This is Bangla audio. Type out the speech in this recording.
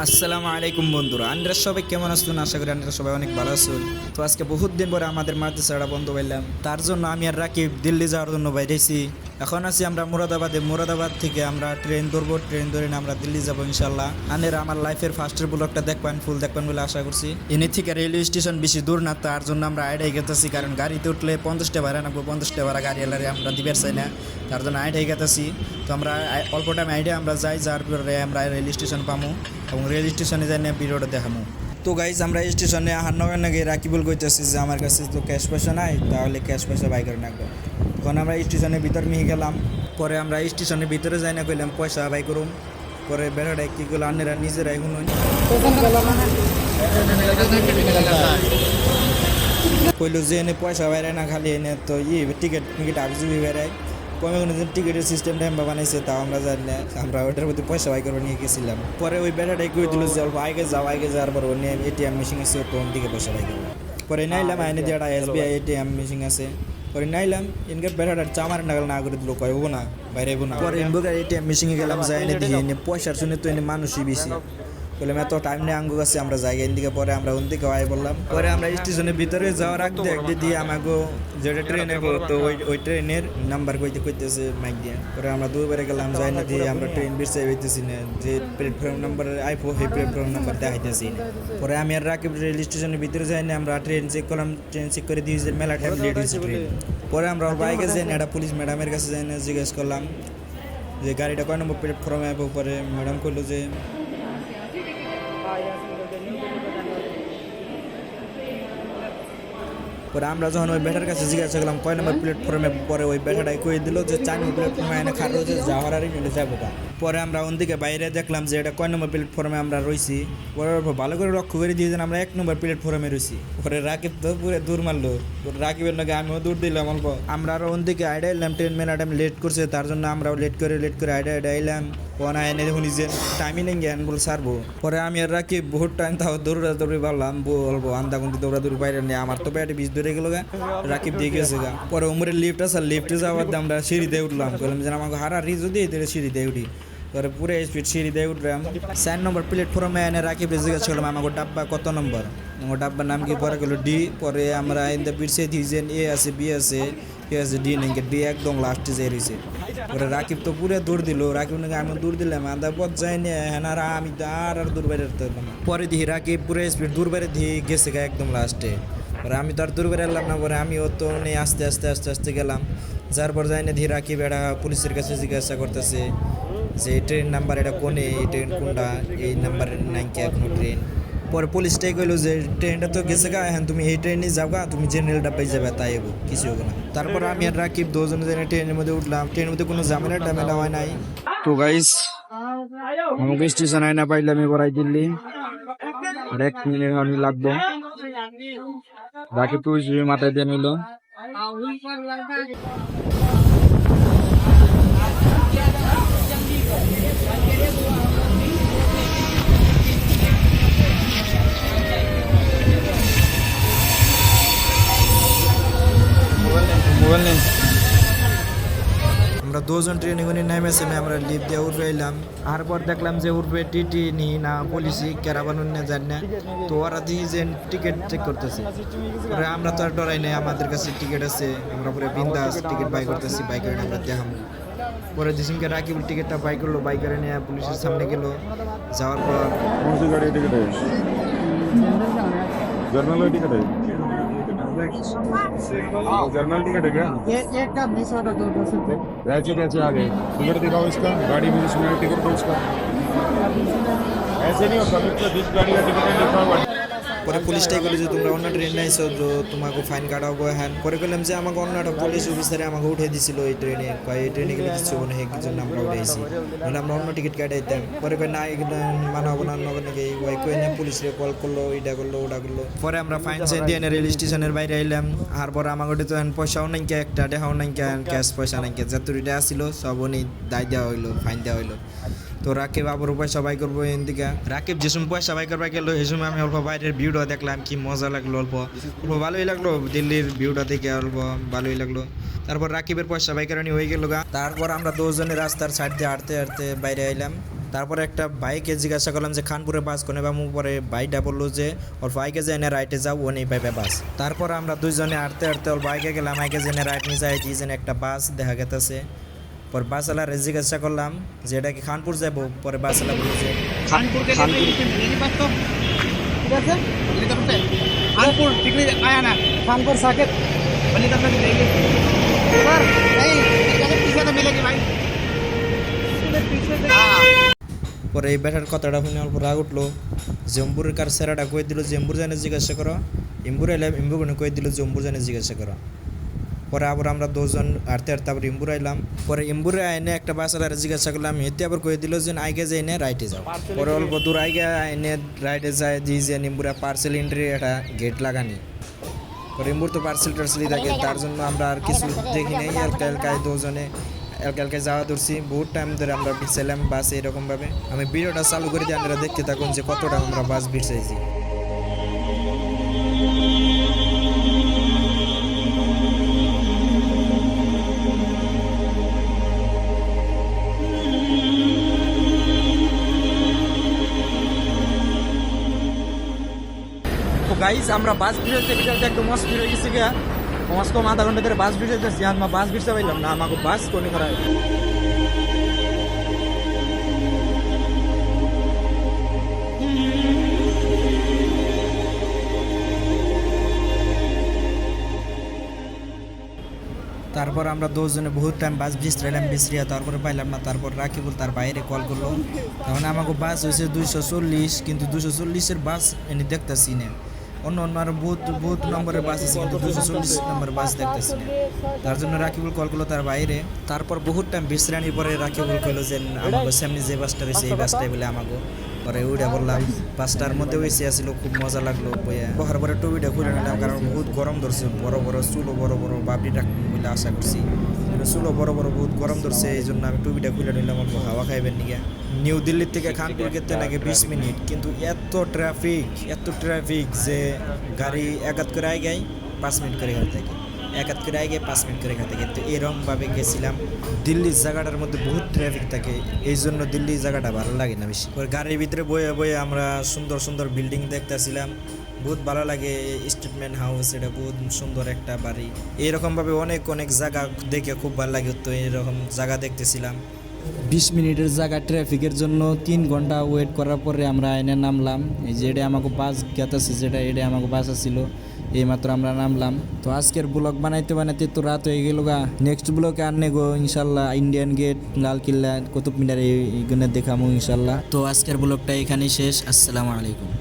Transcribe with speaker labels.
Speaker 1: আসসালামু আলাইকুম বন্ধুরা। আন্ডার সবাই কেমন আসুন আশা করি আন্ডার সবাই অনেক ভালো আসুন তো আজকে বহুত দিন পরে আমাদের মাদ্রাসাটা বন্ধ পাইলাম। তার জন্য আমি আর রাকিব দিল্লি যাওয়ার জন্য বাইরেছি এখন আছি আমরা মুরাদাবাদে। মুরাদাবাদ থেকে আমরা ট্রেন ধরবো। ট্রেন ধরে আমরা দিল্লি যাব ইনশাল্লাহ আনের আমার লাইফের ফার্স্টের ব্লগটা দেখবেন ফুল দেখবেন বলে আশা করছি। এনে থেকে রেলওয়ে স্টেশন বেশি দূর না, তার জন্য আমরা আইডাই গেতেছি, কারণ গাড়িতে উঠলে পঞ্চাশটা ভাড়া নাকবো, পঞ্চাশটা ভাড়া গাড়ি এলারে আমরা দিবার চাই না। তার জন্য আইডাই গেতেছি। তো আমরা অল্প টাইম আইডে আমরা যাই, যার পরে আমরা রেল স্টেশন পামু এবং রেল স্টেশনে যাই না ভিডিওটা দেখামু। তো গাইজ আমরা স্টেশনে আহার নগর নাকি রাকিবুল কইতেছি যে আমার কাছে তো ক্যাশ পয়সা নাই, তাহলে ক্যাশ পয়সা বাই করে রাখব তখন আমরা স্টেশনের ভিতর মিহি গেলাম। পরে আমরা স্টেশনের ভিতরে যাই না কইলাম, পয়সা বাই করুম। পরে বেড়াটা কি করল আন্নেরা নিজেরাই শুনুন। কইলো যে এনে পয়সা বাইরে না, খালি এনে তো ই, টিকিট টিকিট আবিজুবি বেড়ায়। কমে কোনো দিন টিকিটের সিস্টেমটা আমরা বানাইছে, তাও আমরা জানি না। আমরা ওইটার প্রতি পয়সা বাই করে নিয়ে গেছিলাম। পরে ওই বেটাটাই কই দিল যে, অল্প আগে যাও, আগে যাওয়ার পর ওনে এটিএম মেশিন আছে কোন দিকে পয়সা বাই করব পরে নাইলাম, আইনে দিয়ে এসবিআই এটিএম মেশিন আছে। পরে নাইলাম ইনকে বেড়াটার চামার নাগাল না করে দিল কয় হব না বাইরে না পরে ইনবুকার এটিএম মেশিনে গেলাম যাই এনে দিয়ে এনে পয়সার শুনে তো এনে মানুষই বেশি বললাম, এত টাইম আঙ্গু আমরা জায়গায় দিকে পরে আমরা ওন দিকে আয় বললাম। পরে আমরা স্টেশনের ভিতরে যাওয়ার আগ দিয়ে আমাকে যেটা ট্রেন তো ওই ওই ট্রেনের নাম্বার কইতে কইতেছে মাইক দিয়ে। পরে আমরা দুবারে গেলাম, যাই না দিয়ে আমরা ট্রেন হইতেছি না। যে প্ল্যাটফর্ম নাম্বার আইপো সেই প্ল্যাটফর্ম নাম্বার দেখাইতেছি পরে আমি আর রাকিব রেল স্টেশনের ভিতরে যাই না, আমরা ট্রেন চেক করলাম ট্রেন চেক করে দিয়েছি মেলা টাইম লেট হয়েছে ট্রেন পরে আমরা ওর বাইকে যাই না, একটা পুলিশ ম্যাডামের কাছে যাই না, জিজ্ঞেস করলাম যে, গাড়িটা কয় নম্বর প্ল্যাটফর্মে পরে ম্যাডাম কইলো যে পরে আমরা যখন ওই ব্যাটার কাছে জিজ্ঞাসা করলাম, কয় নম্বর প্ল্যাটফর্মে পরে ওই ব্যাটাটাই কয়ে দিল যে চার নম্বর প্ল্যাটফর্মে এনে খারাপ হচ্ছে যাওয়ার আর মিলে যাব। পরে আমরা ওদিকে বাইরে দেখলাম যে, এটা কয় নম্বর প্ল্যাটফর্মে আমরা রয়েছি পরে ভালো করে লক্ষ্য করে দিয়ে আমরা এক নম্বর প্ল্যাটফর্মে রয়েছি পরে রাকিব তো পুরো দূর মারলো। রাকিবের নাকি আমিও দূর দিলাম অল্প। আমরা আরও ওদিকে আইডা এলাম ট্রেন ম্যাডাম লেট করছে, তার জন্য আমরাও লেট করে লেট করে আইডা আইডা এলাম ওনা এনে দেখুন যে টাইমই নেই জ্ঞান বলে সারবো। পরে আমি আর রাকিব বহুত টাইম তাও দৌড়া দৌড়ি পারলাম বলব আন্দা কুন্দি দৌড়া দৌড়ি বাইরে নিয়ে, আমার তো পেটে বিষ ধরে গেল গা, রাকিব দিয়ে গেছে গা। পরে উমরের লিফট আছে লিফটে যাওয়ার দিয়ে আমরা সিঁড়িতে উঠলাম। বললাম যে আমাকে হারা রি যদি তাহলে সিঁড়িতে উঠি। পরে পুরো স্পিড সিঁড়িতে উঠলাম। চার নম্বর প্ল্যাটফর্মে এনে রাকিব জিজ্ঞাসা করলাম আমাকে ডাব্বা কত নম্বর? আমার ডাব্বার নাম কি? পরে গেলো ডি। পরে আমরা ইন্দা পিছিয়ে দিয়েছেন এ আছে বি আছে এ আছে ডি নেই ডি একদম লাস্টে যে রয়েছে পরে রাকিব তো পুরো দৌড় দিল। রাকিব নাকি আমি দৌড় দিলাম আদা পথ যায়নি হ্যাঁ আর আমি তো আর আর দূর বাইরে পারলাম না। পরে দিই রাকিব পুরো স্পিড দূর বাইরে দিয়ে গেছে গা একদম লাস্টে পরে আমি তো আর দূর বাইরে এলাম না পরে আমিও তো নিয়ে আস্তে আস্তে আস্তে আস্তে গেলাম। যার পর যাই না ধীরে রাকিব এটা পুলিশের কাছে জিজ্ঞাসা করতেছে যে ট্রেন নাম্বার এটা কোনে? এই ট্রেন কোনটা? এই নাম্বারের নাই কি এখনও ট্রেন পরে পুলিশটাই কইলো যে, ট্রেনটা তো গেছে গা, এখন তুমি এই ট্রেনে যাও গা, তুমি জেনারেল ডাব্বাই যাবে, তাই এবো কিছু হবে না। তারপর আমি আর রাকিব দুজনে জেনে ট্রেনের মধ্যে উঠলাম। ট্রেনের মধ্যে কোনো ঝামেলা টামেলা হয় নাই। তো গাইস আমাকে স্টেশন আয় না পাইলাম এবার আই দিল্লি। এক মিনিট আমি লাগবো। রাকিব তুই মাথায় দিয়ে নিল। দুজন ট্রেনে নেমে নেমেছে আমরা লিপ দিয়ে উঠবে এলাম আর পর দেখলাম যে উঠবে টিটি নি, না পুলিশি ক্যারাবান যান না। তো ওরা দিয়ে যে টিকিট চেক করতেছে। আমরা তো আর ডরাই নাই, আমাদের কাছে টিকিট আছে, আমরা পরে বিন্দাস টিকিট বাই করতেছি বাইক রেটে আমরা দেখাম। পরে জিসিমকে রাখি টিকিটটা বাই করল বাইকারে নিয়ে পুলিশের সামনে গেল। যাওয়ার পর
Speaker 2: টিকিট जर्नल टिकट है क्या
Speaker 3: ये एक का
Speaker 2: आ गए दिखाओ इसका गाड़ी में टिकट दो ऐसे नहीं होता गाड़ी का टिकट लिखा
Speaker 1: পরে পুলিশটাই বলে যে, তোমরা অন্য ট্রেন নাইছো তো তোমাকে ফাইন কাটাবো হ্যাঁ পরে বললাম যে, আমাকে অন্য একটা পুলিশ অফিসারে আমাকে উঠে দিছিল এই ট্রেনে কয়, এই ট্রেনে গেলে কিছু মনে হয় জন্য আমরা উঠেছি মানে আমরা অন্য টিকিট কাটাইতাম। পরে কয়, না, এগুলো মানাবো না নগর নাকি ওই কই না পুলিশে কল করল এইটা করল ওটা করল। পরে আমরা ফাইন সেন দিয়ে রেল স্টেশনের বাইরে আইলাম। আর পরে আমাকে তো পয়সাও নাই কে, একটা দেখাও নাই ক্যাশ পয়সা নাই কে। যতটা আসছিল সব উনি দায় দেওয়া হইল ফাইন দেওয়া হইল। তো রাকিব আবার পয়সা বাই করব এদিকে। রাকিব যে সময় পয়সা বাই করবা গেল সেই সময় আমি অল্প বাইরের ভিউটা দেখলাম, কি মজা লাগল অল্প। অল্প ভালোই লাগল, দিল্লির ভিউটা দেখে অল্প ভালোই লাগল। তারপর রাকিবের পয়সা বাই করে হয়ে গেল গা। তারপর আমরা দুজনে রাস্তার সাইড দিয়ে হাঁটতে হাঁটতে বাইরে আইলাম। তারপরে একটা বাইকে জিজ্ঞাসা করলাম যে, খানপুরে বাস কোনে বামু পরে বাইকটা বলল যে ওর বাইকে যাই না রাইটে যাও, ও নেই পাইবে বাস। তারপর আমরা দুইজনে হাঁটতে হাঁটতে ওর বাইকে গেলাম আইকে জেনে রাইট নিয়ে যাই জেনে একটা বাস দেখা গেতেছে। পরে বাসালা জিজ্ঞাসা করলাম যে এটা কি খানপুর যাব পরে বাসালা বলল যে
Speaker 3: খানপুর। খানপুর খানপুর সাকেত
Speaker 1: পরে এই ব্যাটার কথাটা শুনে অল্প রাগ উঠল। জম্বুরের কার সেরাটা কয়ে দিল? জম্বুর জানে জিজ্ঞাসা করো। ইম্বুর এলে ইম্বুর কয়ে দিল? জম্বুর জানে জিজ্ঞাসা করো। পরে আবার আমরা দুজন হাঁটতে হাঁটতে আবার ইম্বুর আইলাম। পরে ইম্বুরে আইনে একটা বাসালারে জিজ্ঞাসা করলাম এতে আবার কই দিল যে আইগে যাই না রাইটে যাও? পরে অল্প দূর আইগে আইনে রাইটে যায় যে যে ইম্বুরা পার্সেল এন্ট্রি একটা গেট লাগানি। পরে ইম্বুর তো পার্সেল টার্সেলই থাকে, তার জন্য আমরা আর কিছু দেখি নাই। এলকা এলকায় দুজনে এলকা এলকায় যাওয়া ধরছি। বহুত টাইম ধরে আমরা ভিড়ছিলাম বাস এরকমভাবে। আমি ভিডিওটা চালু করে দিয়ে আপনারা দেখতে থাকুন যে কতটা আমরা বাস ভিড়ছাইছি
Speaker 4: তো গাইজ আমরা বাস ভিড়তে ভিড়তে একটু মস্ত ভিড় হয়ে গেছে গিয়া। কমাস কম আধা ঘণ্টা ধরে বাস ভিড়তেছি আমরা বাস ভিড়তে পাইলাম না, আমাকে বাস কোনে করা
Speaker 1: তারপর আমরা দুজনে বহুত টাইম বাস ভিজলাম বিশ্রিয়া তারপরে পাইলাম না, তারপর রাকিবুল তার বাইরে কল করল। তখন আমাকে বাস হয়েছে দুইশো চল্লিশ, কিন্তু দুইশো চল্লিশের বাস এনে দেখতেছি না। অন্য অন্য আরও বহুত বহুত নম্বরের বাস আছে, কিন্তু দুইশো চল্লিশ নম্বরের বাস দেখতেছি তার জন্য রাকিবুল কল করল তার বাইরে। তারপর বহুত টাইম বিশ্রানির পরে রাকিবুল কইলো যে আমাকে সামনে যে বাসটা রয়েছে, এই বাসটাই বলে আমাকে পরে উইডা বললাম বাসটার মধ্যে ওইসে আসছিল খুব মজা লাগল। বইয়া বহার পরে টুবিটা খুলে নিলাম, কারণ বহুত গরম ধরছে, বড় বড় চুলো বড় বড় বাবরি রাখবেন বলে আশা করছি। চুলো বড় বড় বহুত গরম ধরছে এই জন্য আমি টুবিটা খুলে নিলাম হাওয়া খাইবেন নিগে। নিউ দিল্লির থেকে খানপুর গেতে নাকি বিশ মিনিট। কিন্তু এত ট্রাফিক এত ট্রাফিক যে গাড়ি একাত করে আই গাই পাঁচ মিনিট করে ঘাট থাকে। একাত করে আগে, পাঁচ মিনিট করে ঘাটে কিন্তু এরমভাবে গেছিলাম। দিল্লির জায়গাটার মধ্যে বহুত ট্রাফিক থাকে। এই জন্য দিল্লির জায়গাটা ভালো লাগে না বেশি। গাড়ির ভিতরে বয়ে বয়ে আমরা সুন্দর সুন্দর বিল্ডিং দেখতেছিলাম। বহুত ভালো লাগে স্টেটমেন্ট হাউস এটা বহুত সুন্দর একটা বাড়ি। এরকমভাবে অনেক অনেক জায়গা দেখে খুব ভালো লাগে। তো এরকম জায়গা দেখতেছিলাম। বিশ মিনিটের জায়গা ট্রাফিকের জন্য তিন ঘণ্টা ওয়েট করার পরে আমরা এনে নামলাম। এই যে এটা আমাকে বাস গেতেছে, যেটা এটা আমাকে বাস আসছিল এইমাত্র আমরা নামলাম। তো আজকের ব্লগ বানাইতে বানাইতে তো রাত হয়ে গেল গা। নেক্সট ব্লগে আর নেগো ইনশাল্লাহ। ইন্ডিয়ান গেট লাল কিল্লা কুতুব মিনার এইগুলো দেখামো ইনশাল্লাহ। তো আজকের ব্লগটা এখানেই শেষ। আসসালামু আলাইকুম।